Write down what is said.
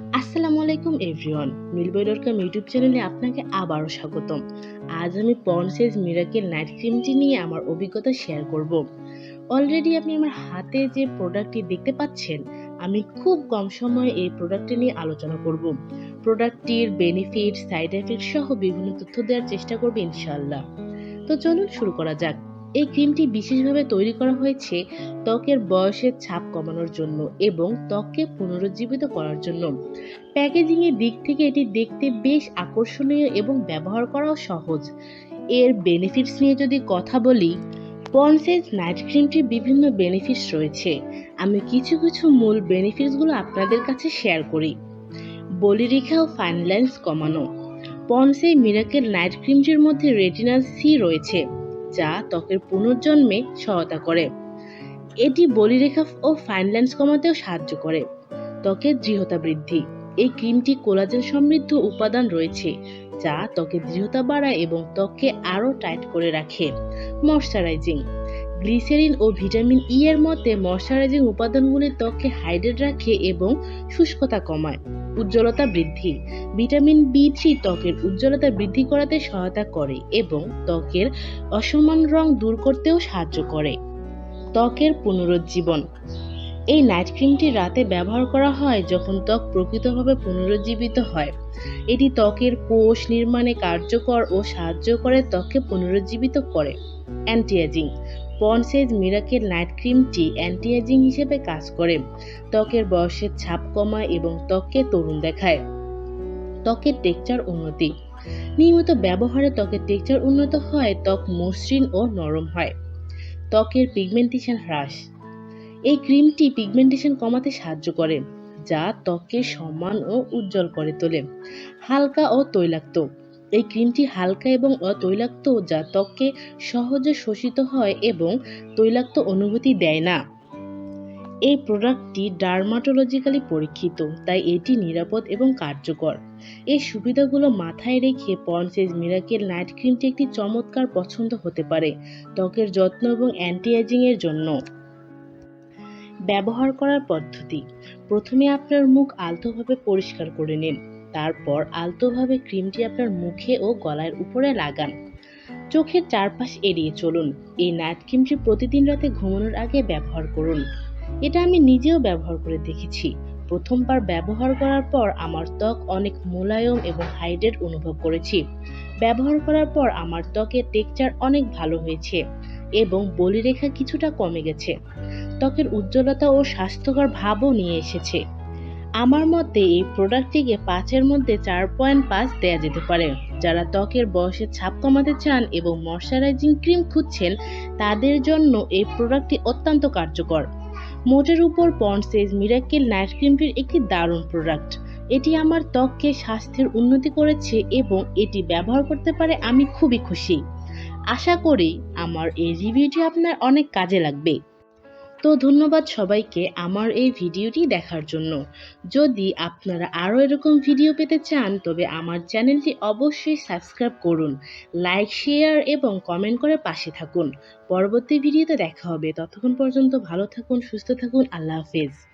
আসসালামু আলাইকুম everyone মিলবই dot com YouTube চ্যানেলে আপনাকে আবারও স্বাগতম। আজ আমি পন্সেজ মিরাকেল নাইট ক্রিমটি নিয়ে আমার অভিজ্ঞতা শেয়ার করব। অলরেডি আপনি আমার হাতে যে প্রোডাক্টটি দেখতে পাচ্ছেন, আমি খুব কম সময়ে এই প্রোডাক্টটি নিয়ে আলোচনা করব। প্রোডাক্টটির বেনিফিট সাইড এফেক্ট সহ বিভিন্ন তথ্য দেওয়ার চেষ্টা করব ইনশাল্লাহ তো চলুন শুরু করা যাক। এই ক্রিমটি বিশেষভাবে তৈরি করা হয়েছে ত্বকের বয়সের ছাপ কমানোর জন্য এবং ত্বককে পুনরুজ্জীবিত করার জন্য। প্যাকেজিংয়ের দিক থেকে এটি দেখতে বেশ আকর্ষণীয় এবং ব্যবহার করাও সহজ। এর বেনিফিটস নিয়ে যদি কথা বলি পন্সেজ নাইট ক্রিমটির বিভিন্ন বেনিফিটস রয়েছে। আমি কিছু কিছু মূল বেনিফিটসগুলো আপনাদের কাছে শেয়ার করি। বলিরেখা ও ফাইন লাইন্স কমানো। পন্সে মিরাকেল নাইট ক্রিমটির মধ্যে রেটিনাল সি রয়েছে। যা ত্বকের পুনর্জন্মে সহায়তা করে। এটি বলিরেখা ও ফাইন লাইন্স কমাতেও সাহায্য করে। ত্বকের দৃঢ়তা বৃদ্ধি। এই ক্রিমটি কোলাজেন সমৃদ্ধ উপাদান রয়েছে, যা ত্বকের দৃঢ়তা বাড়ায় এবং ত্বককে আরও টাইট করে রাখে। ময়শ্চারাইজিং। গ্লিসেরিন ও ভিটামিন ই এর মতে ময়শ্চারাইজিং উপাদানগুলি ত্বককে হাইড্রেট রাখে এবং শুষ্কতা কমায়, উজ্জ্বলতা বৃদ্ধি। ভিটামিন বি থ্রি ত্বকের উজ্জ্বলতা বৃদ্ধি করাতে সহায়তা করে এবং ত্বকের অসমান রং দূর করতেও সাহায্য করে। ত্বকের পুনরুজ্জীবন। এই নাইট ক্রিমটি রাতে ব্যবহার করা হয় যখন ত্বক প্রকৃতভাবে পুনরুজ্জীবিত হয়। এটি ত্বকের কোষ নির্মাণে কার্যকর ও সাহায্য করে ত্বককে পুনরুজ্জীবিত করে। Anti ageing. Pond's age miracle night ক্রিমটি অ্যান্টিএজিং হিসেবে কাজ করে। ত্বকের বয়সের ছাপ কমায় এবং ত্বককে তরুণ দেখায়। ত্বকের টেকচার উন্নতি। নিয়মিত ব্যবহারে ত্বকের টেকচার উন্নত হয়, ত্বক মসৃণ ও নরম হয়। ত্বকের পিগমেন্টেশন হ্রাস। এই ক্রিমটি পিগমেন্টেশন কমাতে সাহায্য করে, যা ত্বককে সমান ও উজ্জ্বল করে তোলে, হালকা ও তৈলাক্ত। এই ক্রিমটি হালকা এবং অতৈলাক্ত যা ত্বককে সহজে শোষিত হয় এবং তৈলাক্ত অনুভূতি দেয় না। এই প্রোডাক্টটি ডার্মাটোলজিক্যালি পরীক্ষিত, তাই এটি নিরাপদ এবং কার্যকর। এই সুবিধাগুলো মাথায় রেখে পন্সেজ মিরাকেল নাইট ক্রিমটি একটি চমৎকার পছন্দ হতে পারে ত্বকের যত্ন এবং অ্যান্টি এজিং এর জন্য। ব্যবহার করার পদ্ধতি। প্রথমে আপনার মুখ আলতোভাবে পরিষ্কার করে নিন। তারপর আলতোভাবে ক্রিমটি আপনার মুখে ও গলার উপরে লাগান। চোখের চারপাশ এড়িয়ে চলুন। এই নাইট ক্রিমটি প্রতিদিন রাতে ঘুমানোর আগে ব্যবহার করুন। এটা আমি নিজেও ব্যবহার করে দেখেছি। প্রথমবার ব্যবহার করার পর আমার ত্বক অনেক মোলায়ম এবং হাইড্রেট অনুভব করেছি। ব্যবহার করার পর আমার ত্বকের টেক্সচার অনেক ভালো হয়েছে এবং বলিরেখা কিছুটা কমে গেছে। ত্বকের উজ্জ্বলতা ও স্বাস্থ্যকর ভাবও নিয়ে এসেছে। আমার মতে এই প্রোডাক্টটিকে পাঁচের মধ্যে চার পয়েন্ট পাঁচ দেওয়া যেতে পারে। যারা ত্বকের বয়সের ছাপ কমাতে চান এবং ময়শ্চারাইজিং ক্রিম খুঁজছেন, তাদের জন্য এই প্রোডাক্টটি অত্যন্ত কার্যকর। মোটের উপর পন্সেজ মিরাকেল নাইট ক্রিমটির একটি দারুণ প্রোডাক্ট। এটি আমার ত্বককে স্বাস্থ্যের উন্নতি করেছে এবং এটি ব্যবহার করতে পারে আমি খুবই খুশি। আশা করি আমার এই রিভিউটি আপনার অনেক কাজে লাগবে। তো ধন্যবাদ সবাইকে আমার এই ভিডিওটি দেখার জন্য। যদি আপনারা আরও এরকম ভিডিও পেতে চান, তবে আমার চ্যানেলটি অবশ্যই সাবস্ক্রাইব করুন, লাইক, শেয়ার এবং কমেন্ট করে পাশে থাকুন। পরবর্তী ভিডিওতে দেখা হবে। ততক্ষণ পর্যন্ত ভালো থাকুন, সুস্থ থাকুন, আল্লাহ হাফেজ।